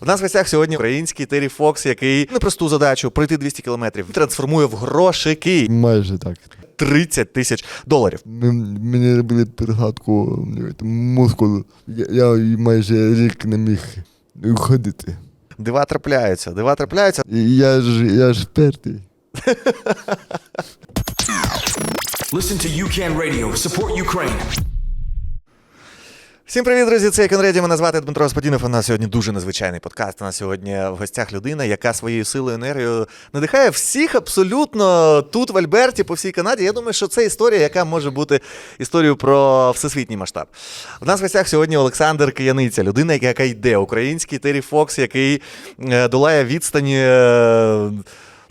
В нас в гостях сьогодні український Террі Фокс, який непросту задачу пройти 200 кілометрів трансформує в грошики Майже так. 30 тисяч доларів. Мені робили пересадку е, мускулу. Я, я майже рік не міг ходити. Дива трапляються, дива трапляються. І Я ж я ж впертий. Listen to UCAN Radio. Support Ukraine. Всім привіт, друзі! Це Конреді. Мене звати Дмитро Господінов. У нас сьогодні дуже незвичайний подкаст. У нас сьогодні в гостях людина, яка своєю силою енергією надихає всіх абсолютно тут, в Альберті, по всій Канаді. Я думаю, що це історія, яка може бути історією про всесвітній масштаб. У нас в гостях сьогодні Олександр Кияниця, людина, яка йде, український Террі Фокс, який е, долає відстані.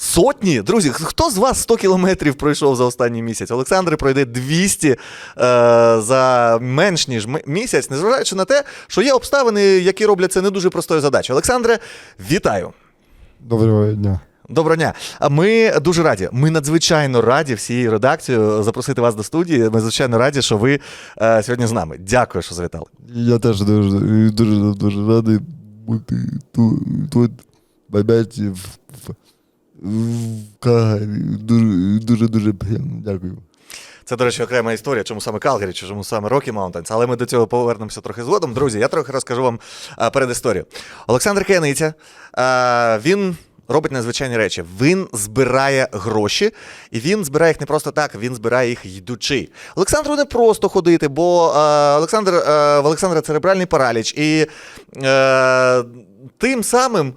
Сотні, друзі, хто з вас 100 кілометрів пройшов за останній місяць? Олександр пройде 200 е, за менш ніж місяць, незважаючи на те, що є обставини, які роблять це не дуже простою задачею. Олександре, вітаю! Доброго дня. Доброго дня. А Ми дуже раді. Ми надзвичайно раді всією редакцією запросити вас до студії. Ми надзвичайно раді, що ви е, сьогодні з нами. Дякую, що завітали. Я теж дуже дуже дуже радий бути тут, тут в в, в, в Кагарі. Дуже дуже дуже приємно. Дякую. Це, до речі, окрема історія, чому саме Калгарі, чому саме Рокі Маунтенс. Але ми до цього повернемося трохи згодом. Друзі, я трохи розкажу вам а, передісторію. Олександр Кияниця, він. Робить надзвичайні речі. Він збирає гроші, і він збирає їх не просто так, він збирає їх йдучи. Олександру не просто ходити, бо е, Олександр, е, в Олександра церебральний параліч, і е, тим самим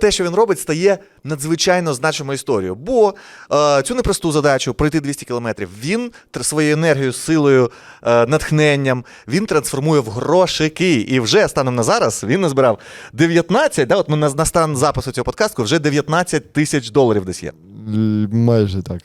те, що він робить, стає надзвичайно значимою історією. Бо е, цю непросту задачу пройти 200 кілометрів, він своєю енергією, силою, е, натхненням він трансформує в грошики. І вже станом на зараз він назбирав 19, да, от ми на, на стан запису цього подкасту вже 19 тисяч доларів десь є. Майже так.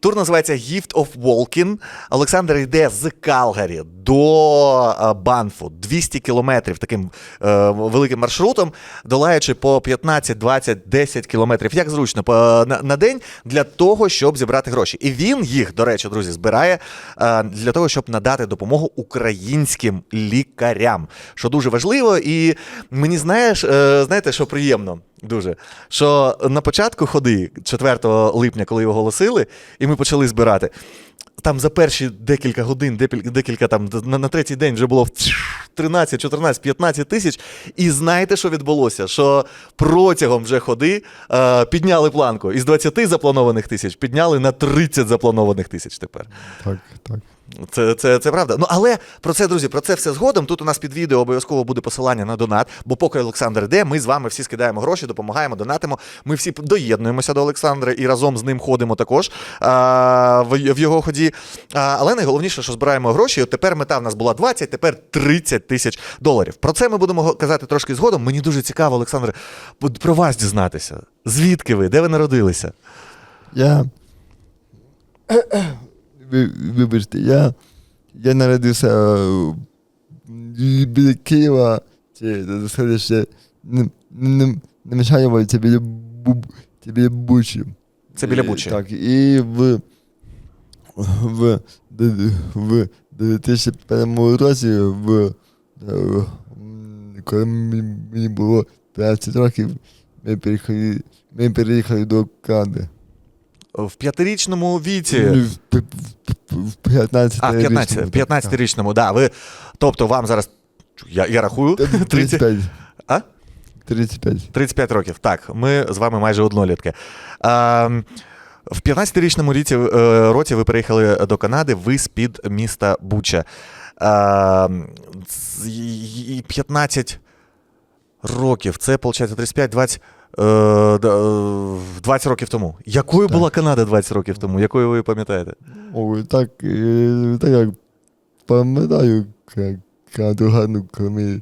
Тур називається Gift of Walking. Олександр йде з Калгарі до е, Банфу 200 кілометрів таким е, великим маршрутом, долаючи по 15, 20, 10 кілометрів, як зручно, по, на, на день для того, щоб зібрати гроші. І він їх, до речі, друзі, збирає е, для того, щоб надати допомогу українським лікарям, що дуже важливо. І мені знаєш, е, знаєте, що приємно. Дуже. Що на початку ходи 4 липня, коли його оголосили, і ми почали збирати. Там за перші декілька годин, декілька, там на, на третій день вже було 13, 14, 15 тисяч. І знаєте, що відбулося? Що протягом вже ходи е, підняли планку. Із 20 запланованих тисяч підняли на 30 запланованих тисяч тепер. Так, так. Це, це, це правда. Ну але про це, друзі, про це все згодом. Тут у нас під відео обов'язково буде посилання на донат. Бо поки Олександр йде, ми з вами всі скидаємо гроші, допомагаємо, донатимо. Ми всі доєднуємося до Олександра і разом з ним ходимо також а, в, в його ході. А, але найголовніше, що збираємо гроші. От тепер мета в нас була 20, тепер 30 тисяч доларів. Про це ми будемо казати трошки згодом. Мені дуже цікаво, Олександр, про вас дізнатися. Звідки ви? Де ви народилися? Я. Ви, вибачте, я, я народився е, біля Києва, селище не, не, не Мишаєво, це біля, це біля Бучі. Це біля І- Бучі. Так, і в, в, в, в 2001 році, в, е, коли мені було 15 років, ми переїхали, ми переїхали до Канади. В п'ятирічному віці. Ну, в, п- в, в 15 А, 15, 15-річному, да. Ви, тобто вам зараз. Я, я рахую. 30, 35. а? 35. 35 років. Так, ми з вами майже однолітки. А, в 15-річному ріці, е, році ви приїхали до Канади, ви з-під міста Буча. А, і- і 15 років. Це, виходить, 35, 20. Е, да, е, 20 років тому. Якою була Канада 20 років тому? Якою ви пам'ятаєте? Ой, так, е, так як пам'ятаю, як Канаду гарну, коли ми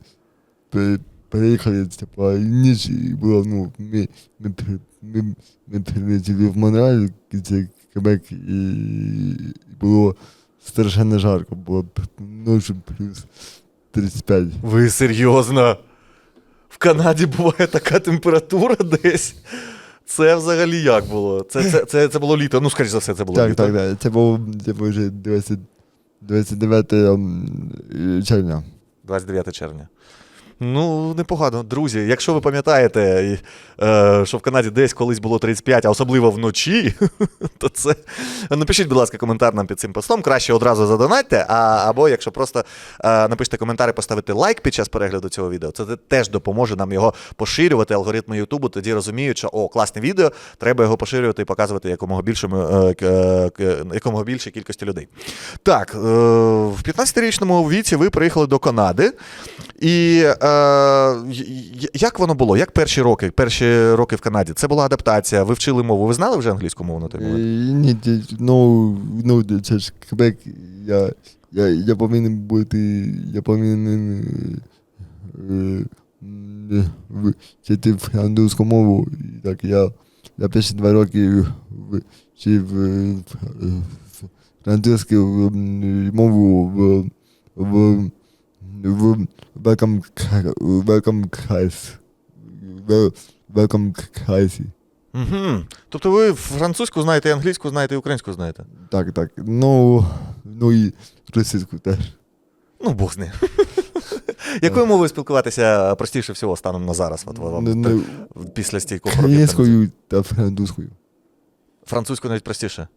пе- переїхали, типа, ніч і було, ну, ми, ми, ми, ми прилетіли в Монреаль, це Кебек, і було страшенно жарко, було ночі плюс 35. Ви серйозно? В Канаді буває така температура десь. Це взагалі як було? Це, це, це, це було літо. Ну, скоріш за все, це було Так, літо. так, так. Це було це був вже 20, 29 ем, червня. 29 червня. Ну, непогано. Друзі, якщо ви пам'ятаєте, е, що в Канаді десь колись було 35, а особливо вночі, то це. Напишіть, будь ласка, коментар нам під цим постом. Краще одразу задонатьте, або якщо просто е, напишете коментар і поставите лайк під час перегляду цього відео, це теж допоможе нам його поширювати. Алгоритми Ютубу тоді розуміють, що о, класне відео, треба його поширювати і показувати якомога більшому е, якомога більшій кількості людей. Так, в 15-річному віці ви приїхали до Канади. І як воно було? Як перші роки? Перші роки в Канаді? Це була адаптація. Ви вчили мову? Ви знали вже англійську мову на той Е, момент? Ні, ну, ну, це ж Квебек, я, я, я повинен бути, я повинен е, е, вчити французьку мову. Так я, я перші два роки вчив е, французьку мову в, в, в Welcome, Welcome. В- Welcome Class. Угу. Тобто ви французьку знаєте, і англійську знаєте, і українську знаєте? Так, так. Ну, ну і російську теж. Ну, Бог з ним. Якою мовою спілкуватися простіше всього станом на зараз? От вам Ну, після стійкого років? Українською та французькою. Французьку навіть простіше.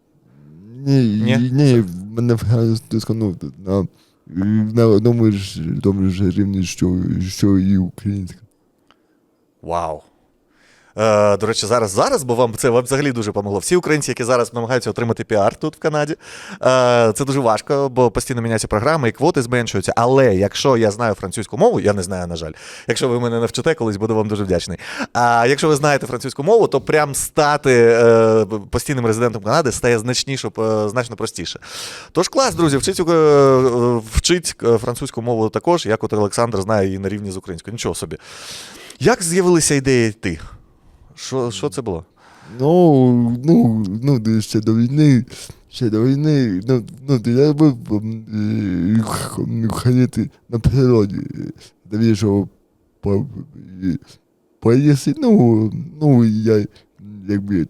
Ні, Ні? ні, ні, мене французька, ну, на, на одному ж, тому ж рівні, що, що і українська. Вау. Е, до речі, зараз, зараз, бо вам це вам взагалі дуже помогло. Всі українці, які зараз намагаються отримати піар тут в Канаді, е, це дуже важко, бо постійно міняються програми і квоти зменшуються. Але якщо я знаю французьку мову, я не знаю, на жаль. Якщо ви мене навчите колись, буду вам дуже вдячний. А якщо ви знаєте французьку мову, то прям стати е, постійним резидентом Канади стає значніше, е, значно простіше. Тож клас, друзі, вчить, е, вчить французьку мову також, як от Олександр знає її на рівні з українською. Нічого собі. Як з'явилися ідеї йти? Що, що це було? Ну, ну, ну, де ще до війни, ще до війни, ну, ну, то я був м, е, ходити на природі, де що по, поїсти, ну, ну, я, якби,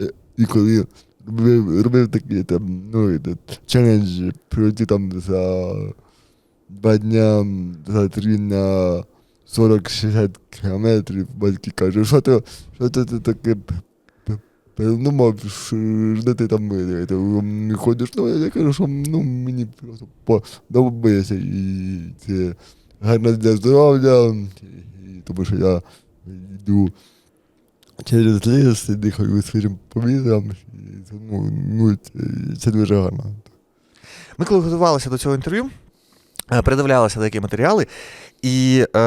е, і коли робив, робив такий там, ну, этот, челендж, пройти там за два дня, за три на 40-60 кілометрів, батьки кажуть, що ти, що ти, ти таке п- п- де ти там ти, ходиш, ну, я кажу, що ну, мені просто подобається, і це гарно для здоров'я, тому що я йду через ліс, і дихаю свіжим повітрям, ну, ну, це, дуже гарно. Ми коли готувалися до цього інтерв'ю, е, передивлялися деякі матеріали, і е,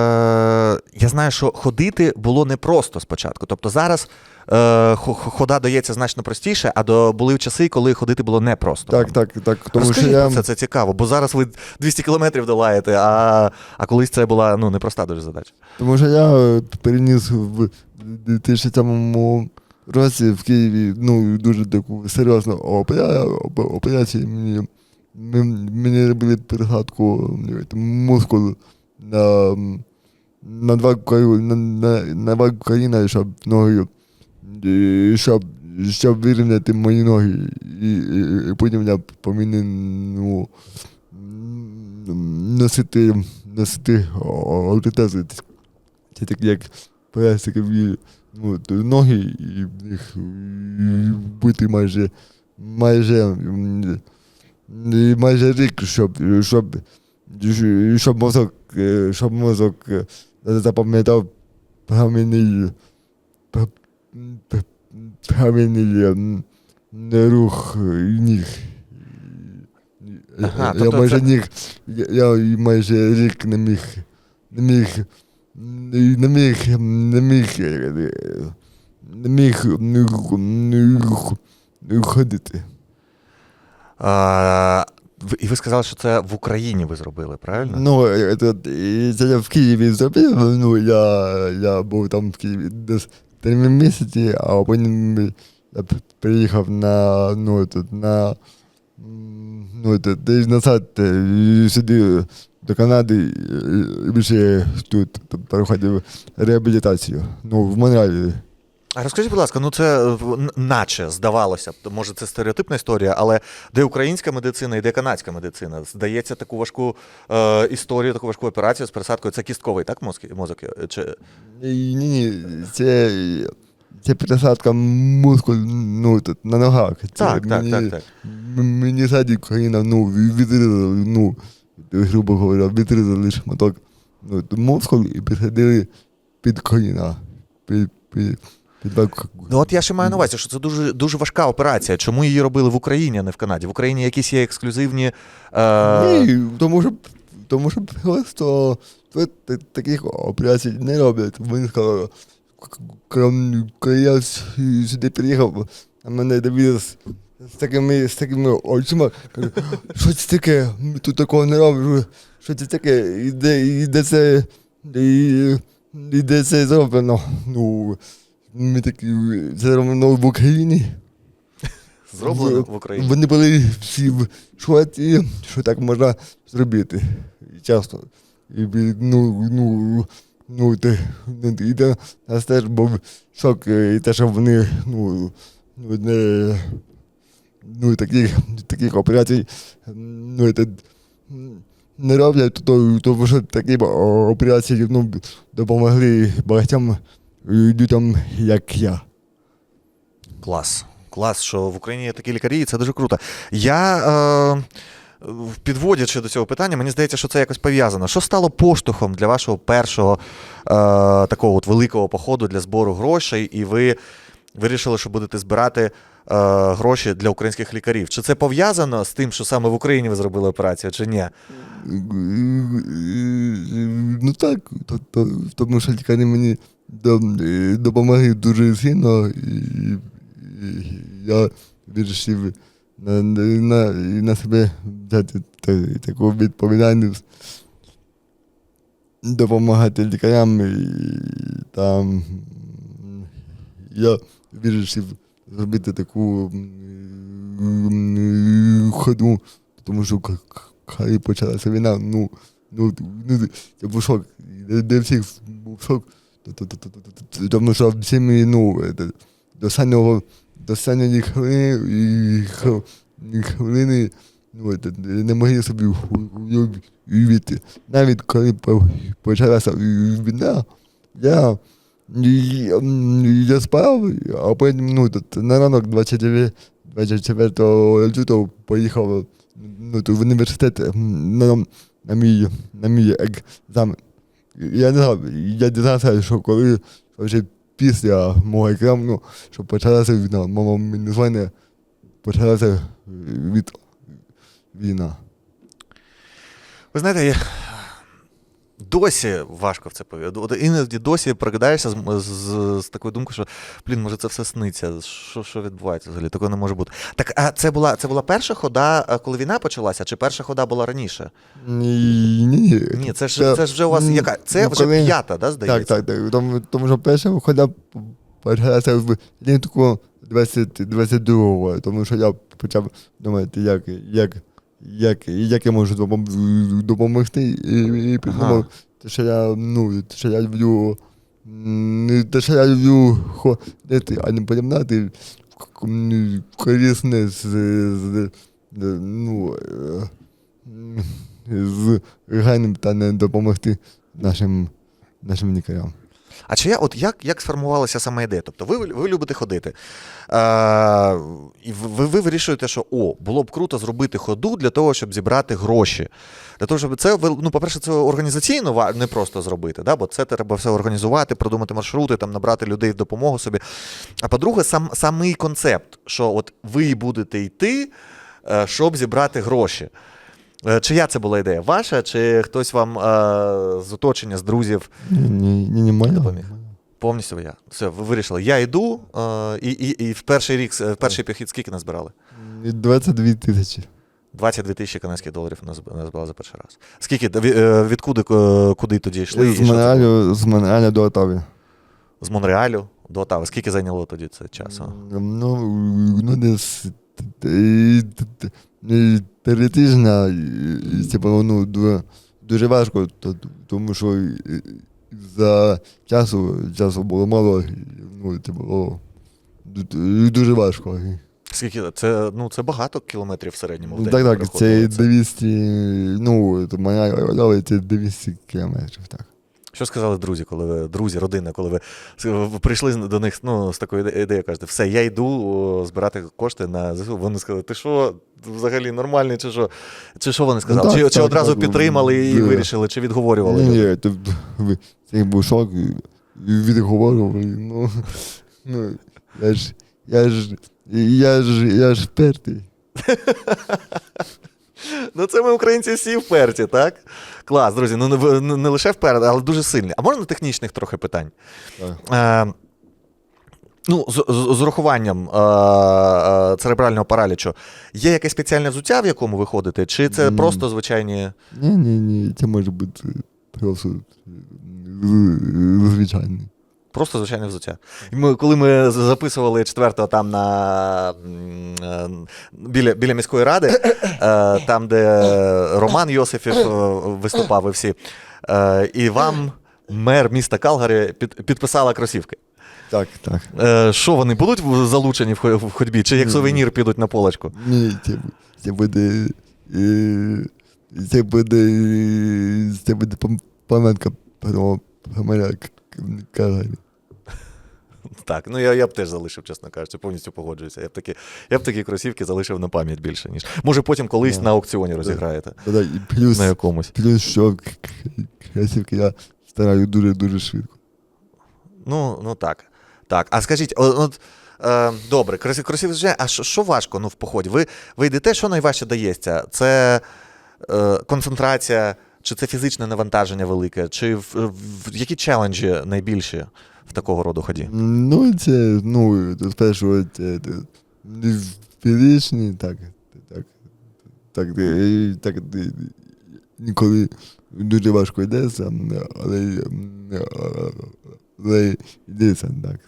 я знаю, що ходити було непросто спочатку. Тобто зараз е, хо- хо- хода дається значно простіше, а до, були часи, коли ходити було непросто. Так, так, так, тому Розкажіть що я... про це, це цікаво, бо зараз ви 200 кілометрів долаєте, а, а колись це була ну, непроста дуже задача. Тому що я е, переніс в 2007 році в Києві ну, дуже таку серйозну опера- операцію. Мені, мені робили пересадку там, мускул на, на два на, на, на два коліна, щоб ноги, щоб, щоб вирівняти мої ноги. І, і, і потім я повинен ну, носити, носити ортези. Це так як пластикові ну, ноги, і в них бути майже майже майже рік, щоб, щоб, щоб мозок, щоб мозок е, запам'ятав правильний, пра- пра- правильний ем, рух ніг. Ага, я тобто майже це- ніг, я, я майже рік не міг, не міг, не міг, не міг, е, не міг не, не ходити. А, і ви сказали, що це в Україні ви зробили, правильно? Ну, е, це, це я в Києві зробив, ну, я, я був там в Києві десь три місяці, а потім я приїхав на, ну, тут, на, ну, тут, десь назад, е, сюди, до Канади, і- і більше тут проходив реабілітацію, ну, в Монреалі. А розкажіть, будь ласка, ну це е, наче здавалося б, може це стереотипна історія, але де українська медицина і де канадська медицина? Здається, таку важку е, історію, таку важку операцію з пересадкою. Це кістковий, так, мозки, мозок? Е, Чи... Ні, ні, це, це пересадка мозку ну, на ногах. Це Так, так, мені, так, так. м- Мені ззаді коліна, ну, відрізали, ну, грубо говоря, відрізали шматок ну, мозку і підсадили під коліна. Під, під, так. Ну от я ще маю на увазі, що це дуже, дуже важка операція. Чому її робили в Україні, а не в Канаді? В Україні якісь є ексклюзивні. Е... Ні, тому що, тому що просто тут таких операцій не роблять. Вони сказали, коли я сюди приїхав, а мене дивились з такими, з такими очима, що це таке? Ми тут такого не робимо, що це таке, і де, і де це, і, і де це зроблено. Ну, ми такі, це зроблено в Україні. Зроблено в Україні. Вони були всі в шоці, що так можна зробити. І часто. І, ну, ну, ну, те, ну, і те, нас теж був шок, е, і те, що вони ну, ну, не, ну, таких, таких операцій ну, м, не роблять, то, тому що такі операції ну, допомогли багатьом людям, як я. Клас. Клас, що в Україні є такі лікарі, і це дуже круто. Я, е, підводячи до цього питання, мені здається, що це якось пов'язано. Що стало поштовхом для вашого першого е, такого от великого походу для збору грошей, і ви вирішили, що будете збирати е, гроші для українських лікарів? Чи це пов'язано з тим, що саме в Україні ви зробили операцію, чи ні? Ну так, то, то, тому що лікарі мені е, дуже сильно, і, я вирішив на, на, на себе взяти та- таку відповідальність, допомагати лікарям. І, там, я вирішив зробити таку ходу, тому що коли почалася війна, ну, ну, ну це був шок. Для всіх був шок. Тому що всі ми, ну, до останнього, до останньої хвилини, хвилини ну, не могли собі уявити. Навіть коли по- почалася війна, я, я спав, а потім ну, на ранок 29 24 лютого поїхав ну, в університет на, на, мій, на мій екзамен. Я не знав, я дізнався, що коли вже після мого екзамену, що почалася війна, мама мені дзвонить, почалася від, війна. Ви знаєте, я... досі важко в це повірити. От Іноді досі прокидаєшся з, з, з такою думкою, що блін, може це все сниться. Що, що відбувається взагалі? Такого не може бути. Так, а це була, це була перша хода, коли війна почалася, чи перша хода була раніше? Ні, ні. Ні, це ж, це ж вже у вас яка? Це ну, вже коли- п'ята, да, здається? Так, так, так. Тому, тому що перша хода почалася в літку 20, 22-го, тому що я почав думати, як, як, як, як я можу допомогти. І, і придумав, те, що я, ну, те, що я люблю, те, що я люблю ходити, а не порівняти корисне з, з, з, ну, е, з гайним та не допомогти нашим, нашим лікарям. А чи я, от як, як сформувалася сама ідея? Тобто ви, ви любите ходити. Е, і ви, ви вирішуєте, що о, було б круто зробити ходу для того, щоб зібрати гроші. Для того, щоб це, ну, по-перше, це організаційно не просто зробити, да? бо це треба все організувати, продумати маршрути, там, набрати людей в допомогу собі. А по-друге, сам, самий концепт, що от ви будете йти, е, щоб зібрати гроші. Е, Чия це була ідея? Ваша, чи хтось вам е, з оточення, з друзів Ні, ні, ні, ні моя. Допоміг. Повністю я. Все, ви вирішили. Я йду, е, і, і, і в перший рік, е, в перший похід скільки назбирали? 22 тисячі. 22 тисячі канадських доларів назб- назбирали за перший раз. Скільки, е, відкуди куди тоді йшли? З? Монреалю, з Монреаля до Отави. З Монреалю до Отави. Скільки зайняло тоді це часу? Ну, ну десь т- т- три тижня, і це було ну, дуже, дуже важко, тому що за часу, часу було мало. Ну, ну, це було дуже важко. Скільки це? Ну це багато кілометрів в середньому. в Ну, день так, так, це 200, ну, то моя це 200 кілометрів, так. Що сказали друзі, коли ви друзі, родина, коли ви прийшли до них ну, з такою ідеєю, кажете, все, я йду збирати кошти на ЗСУ. Вони сказали, ти що, взагалі нормальний, чи що? Чи що вони сказали? Ну, так, чи, чи так, одразу так, підтримали і да. вирішили, чи відговорювали? Ні, це був шок, відговорювали, ну, ну, я ж, я ж, я ж, я ж впертий. Ну, це ми українці всі вперті, так? Клас, друзі. Ну не, не, лише вперед, але дуже сильні. А можна технічних трохи питань? Так. Е, ну, з, з, з урахуванням е, е, церебрального паралічу, є якесь спеціальне взуття, в якому ви ходите, чи це М. просто звичайні. Ні, ні, ні, це може бути просто звичайний. Просто звичайне взуття. І Ми, коли ми записували четвертого там на е, біля, біля міської ради, е, там, де Роман Йосифів е, виступав, і всі, і вам мер міста Калгарі підписала кросівки. Так, так. Що вони будуть залучені в ходьбі, чи як сувенір підуть на полочку? Ні, це, це буде. Це буде. Це буде пам'ятка про мене Кагарі. Так, ну я, я б теж залишив, чесно кажучи, повністю погоджуюся. Я б такі, я б такі кросівки залишив на пам'ять більше, ніж. Може, потім колись на аукціоні розіграєте. І плюс, На якомусь. плюс, що кросівки я стараю дуже-дуже швидко. Ну, ну так. Так. А скажіть, от, е, добре, кросів, кросів вже, а що, що важко ну, в поході? Ви, ви йдете, що найважче дається? Це е, концентрація, чи це фізичне навантаження велике, чи в, в, які челенджі найбільші в такого роду ході? Ну, це, ну, спершу це, це фізичні, так, так, так, е, так, е, ніколи дуже важко йдеться, але, але йдеться, так,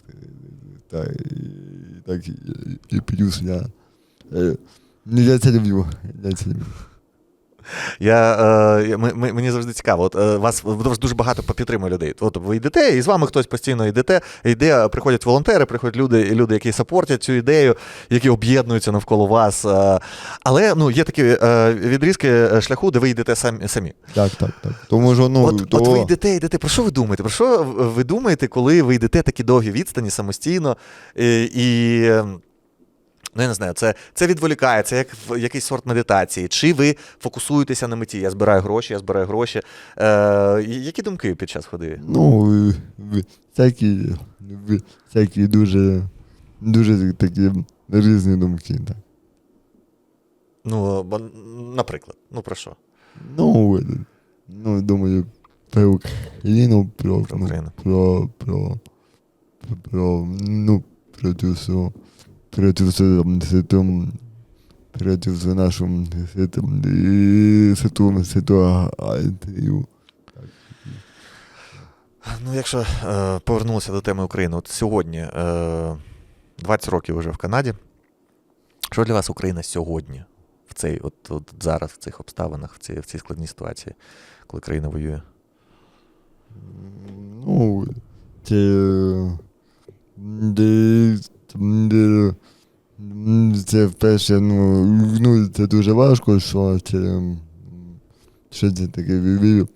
так, так, і плюс я, е, ну, я це люблю, я це люблю. Я, е, ми- ми- мені завжди цікаво. От, е, вас, вас дуже багато підтримує людей. От ви йдете, і з вами хтось постійно йдете, йде, приходять волонтери, приходять люди, люди, які сапортять цю ідею, які об'єднуються навколо вас. Е, але ну, є такі е, відрізки е, шляху, де ви йдете самі. Так, так, так. Тому що, ну, от, то... от ви йдете, йдете. Про що ви думаєте? Про що ви думаєте, коли ви йдете такі довгі відстані самостійно? І, і е, ну, я не знаю, це, це відволікає, це як якийсь сорт медитації. Чи ви фокусуєтеся на меті? Я збираю гроші, я збираю гроші. Е, які думки під час ходи? Ну, всякі, всякі дуже, дуже такі різні думки. Так. Ну, бо, наприклад, ну про що? Ну, ну, думаю, про Україну, про, Про ну, про, про, про, ну, про цю всю нашу ситуацію. Ну, якщо е, повернулися до теми України, от сьогодні е, 20 років вже в Канаді. Що для вас Україна сьогодні, в цей, от, от зараз, в цих обставинах, в цій, в цій складній ситуації, коли країна воює? Ну, це, де, це вперше, ну, ну, це дуже важко, що це, що це таке ві-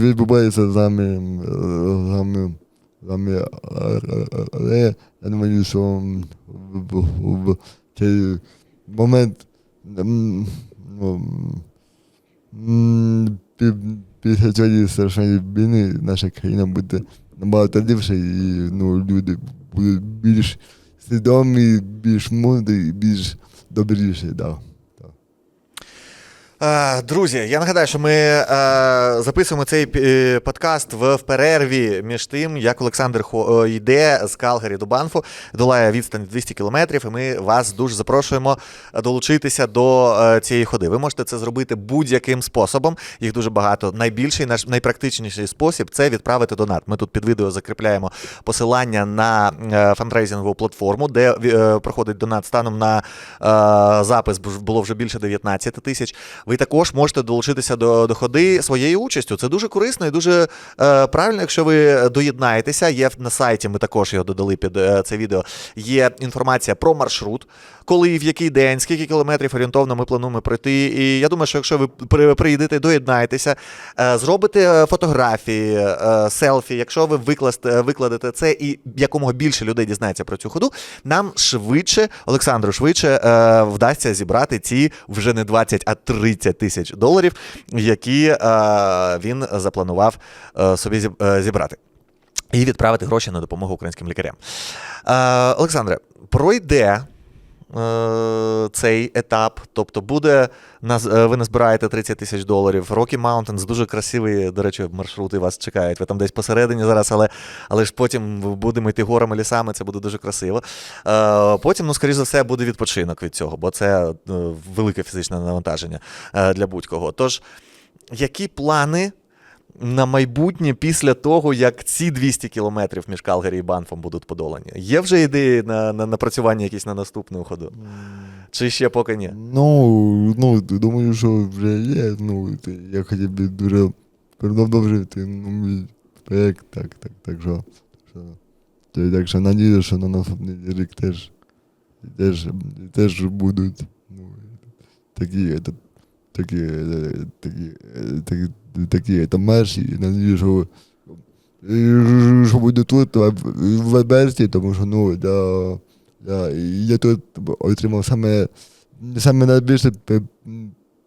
відбувається з нами, з нами, з нами, але я думаю, що в, цей момент, ну, після цієї страшної війни наша країна буде набагато ліпша, і ну, люди будуть більш свідомі, більш мудрі, більш добріші. Да. Е, Друзі, я нагадаю, що ми е, записуємо цей е, подкаст в, перерві між тим, як Олександр Хо, йде з Калгарі до Банфу, долає відстань 200 кілометрів, і ми вас дуже запрошуємо долучитися до цієї ходи. Ви можете це зробити будь-яким способом. Їх дуже багато. Найбільший, наш найпрактичніший спосіб це відправити донат. Ми тут під відео закріпляємо посилання на фандрейзингову платформу, де проходить донат станом на запис було вже більше 19 тисяч. Ви також можете долучитися до, до ходи своєю участю. Це дуже корисно і дуже е, правильно, якщо ви доєднаєтеся. Є на сайті, ми також його додали під е, це відео. Є інформація про маршрут, коли, в який день, скільки кілометрів орієнтовно ми плануємо пройти. І я думаю, що якщо ви при- приїдете, доєднаєтеся, е, зробите фотографії, е, селфі, якщо ви викласте, викладете це і якомога більше людей дізнається про цю ходу, нам швидше, Олександру, швидше е, вдасться зібрати ці вже не 20, а 30 тисяч доларів, які е, він запланував е, собі е, зібрати. І відправити гроші на допомогу українським лікарям. Олександре, пройде цей етап, тобто буде е, ви назбираєте 30 тисяч доларів. Rocky Mountains дуже красиві, до речі, маршрути вас чекають. Ви там десь посередині зараз, але, але ж потім будемо йти горами, лісами, це буде дуже красиво. Е, потім, ну, скоріш за все, буде відпочинок від цього, бо це е, велике фізичне навантаження е, для будь-кого. Тож, які плани на майбутнє після того, як ці 200 кілометрів між Калгарі і Банфом будуть подолані? Є вже ідеї на, на напрацювання якісь на наступну ходу? Чи ще поки ні? Ну, ну, думаю, що вже є. Ну, я хотів би дуже продовжити ну, мій проєкт, так, так, так що. що так що надію, що на наступний рік теж, теж, теж будуть ну, такі, такі, такі, такі, такі там мерші. Що, е, що буде тут, в, Альберті, тому що ну, я, я, я тут отримав саме саме найбільше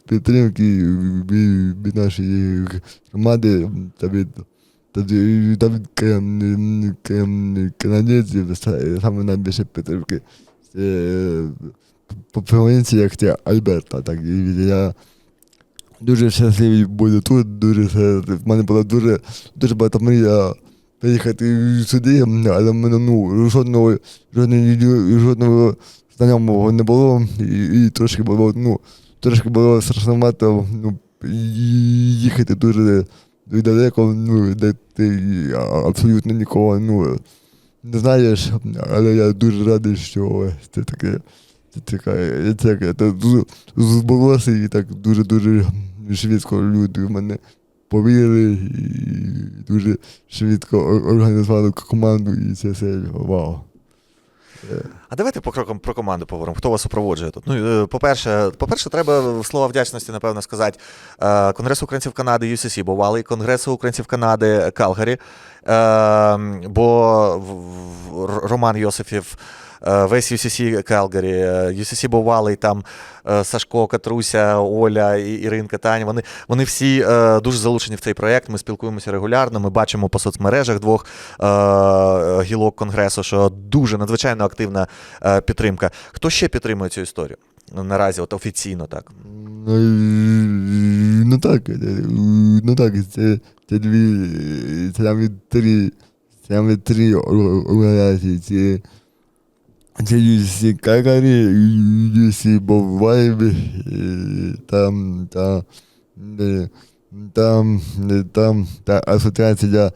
підтримки від, від нашої громади та від, та та від кан- кан- канадійців Са- саме найбільше підтримки. Це по провінціях це Альберта. Так, і я дуже щасливий бути тут, дуже щасливий. в мене була дуже, дуже багато мрія приїхати сюди, але в мене ну, жодного, жодного, жодного знайомого не було, і, і трошки було, ну, трошки було страшновато ну, їхати дуже далеко, ну, де ти абсолютно нікого ну, не знаєш, але я дуже радий, що це таке. Це, таке, збулося і так дуже-дуже швидко люди в мене повірили і дуже швидко організували команду, і це все вау. А давайте по крокам про команду поговоримо. Хто вас супроводжує тут? Ну, е, по-перше, по-перше, треба слова вдячності, напевно, сказати. Е, Конгресу українців Канади UCC бувалий, Конгресу українців Канади Калгарі, е, бо в- Р- Роман Йосифів. е, Весь UCC Калгарі, е, UCC бувалий, там е, Сашко, Катруся, Оля, Іринка, Таня. Вони, вони всі е, дуже залучені в цей проєкт. Ми спілкуємося регулярно. Ми бачимо по соцмережах двох е, гілок конгресу, що дуже надзвичайно активна е, підтримка. Хто ще підтримує цю історію? Ну, Наразі, от офіційно так. Ну, так, е, ну так, це, це дві, навіть три, навіть три ор- організації. Це, це UC Какарі, UC Бовайбі, там, та, е, там, е, там, та асоціація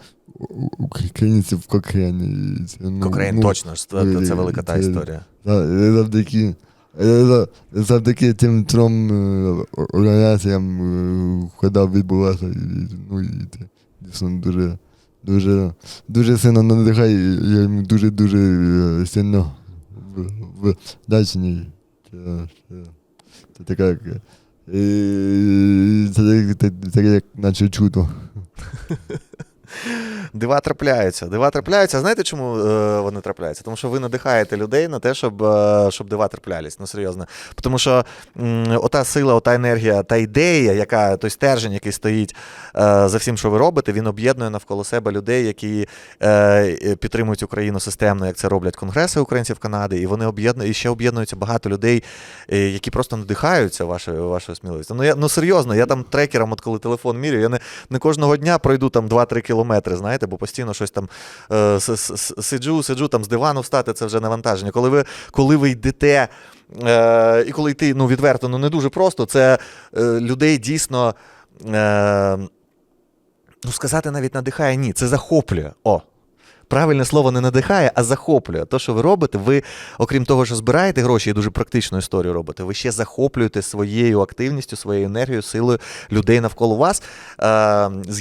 українців в Кокрені. Ну, Кокрейн ну, точно це, це е, велика та історія. Завдяки, е, за- завдяки тим трьом е, організаціям е, хода відбулася. Ну, і це дійсно дуже, дуже, дуже сильно надихає. Я йому дуже-дуже е, сильно вдячний. Це, це, це е, це, це, це як наче чудо. Дива трапляються. Дива трапляються. А знаєте, чому е, вони трапляються? Тому що ви надихаєте людей на те, щоб, е, щоб дива траплялись. Ну серйозно. Тому що ота сила, ота енергія, та ідея, яка той стержень, який стоїть е, за всім, що ви робите, він об'єднує навколо себе людей, які підтримують Україну системно, як це роблять конгреси українців Канади, і вони об'єднують і ще об'єднуються багато людей, які просто надихаються вашою вашою сміливістю. Ну я ну серйозно, я там трекером, от коли телефон міряю, я не, не кожного дня пройду там 2-3 кілометри, знаєте, бо постійно щось там е, сиджу, сиджу там з дивану встати, це вже навантаження. Коли ви, коли ви йдете. Е, і коли йти ну, відверто, ну не дуже просто, це е, людей дійсно. Е, ну, сказати навіть надихає, ні, це захоплює. О, Правильне слово не надихає, а захоплює. То, що ви робите, ви, окрім того, що збираєте гроші і дуже практичну історію робите, ви ще захоплюєте своєю активністю, своєю енергією, силою людей навколо вас.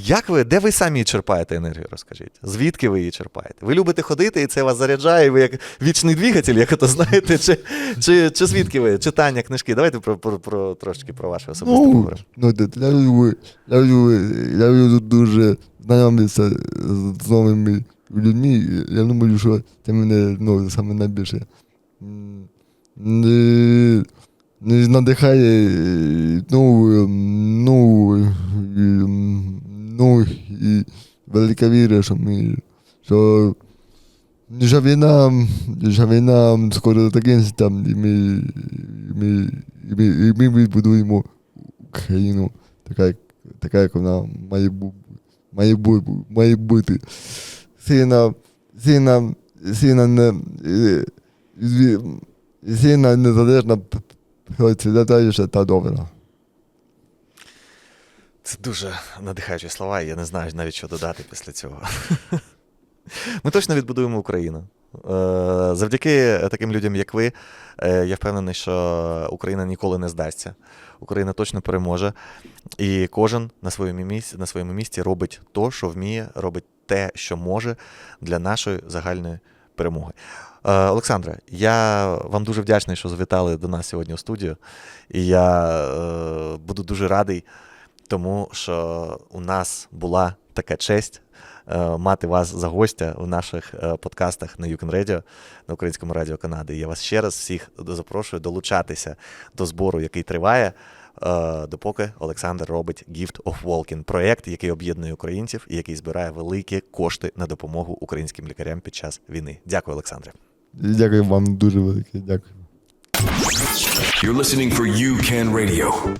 Як ви, де ви самі черпаєте енергію? Розкажіть? Звідки ви її черпаєте? Ви любите ходити, і це вас заряджає, і ви як вічний двигатель, як то знаєте, чи, чи, чи звідки ви? Читання книжки? Давайте про, про, про трошки про ваше особисте Ну, поговоримо. ну я люблю, я люблю, я люблю дуже знайомитися з новими людьми. Я думаю, що це мене ну, саме найбільше не, не надихає ну, ну, ну, і велика віра, що ми, що що війна, що війна скоро закінчиться, і ми, ми, і ми, і ми відбудуємо Україну така, така, як вона має, має, має бути. Сильна, е, незалежна, процвітаюча та добра. Це дуже надихаючі слова, і я не знаю навіть, що додати після цього. Ми точно відбудуємо Україну. Е, Завдяки таким людям, як ви, е, я впевнений, що Україна ніколи не здасться. Україна точно переможе. І кожен на своєму місці, на своєму місці робить то, що вміє, робить те, що може для нашої загальної перемоги. Е, Олександре, я вам дуже вдячний, що завітали до нас сьогодні у студію. І я е, буду дуже радий тому що у нас була така честь е, мати вас за гостя у наших е, подкастах на Юкен Radio, на Українському радіо Канади. Я вас ще раз всіх запрошую долучатися до збору, який триває. е, Допоки Олександр робить Gift of Walking, проєкт, який об'єднує українців і який збирає великі кошти на допомогу українським лікарям під час війни. Дякую, Олександре. Дякую вам дуже велике. Дякую. You're listening for UCAN Radio.